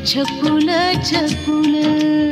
माझ छकुल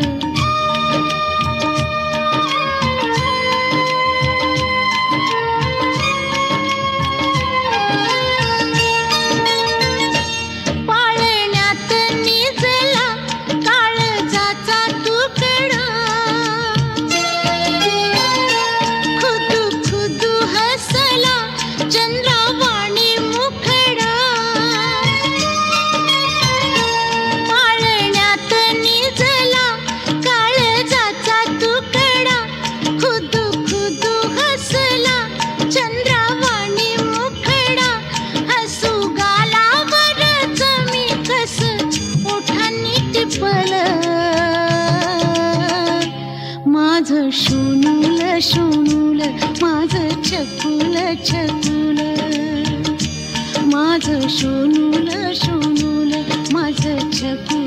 माझ सोनूल सोनूल माझ छकुल छकुल. माझ सोनूल सोनूल माझ छकुल.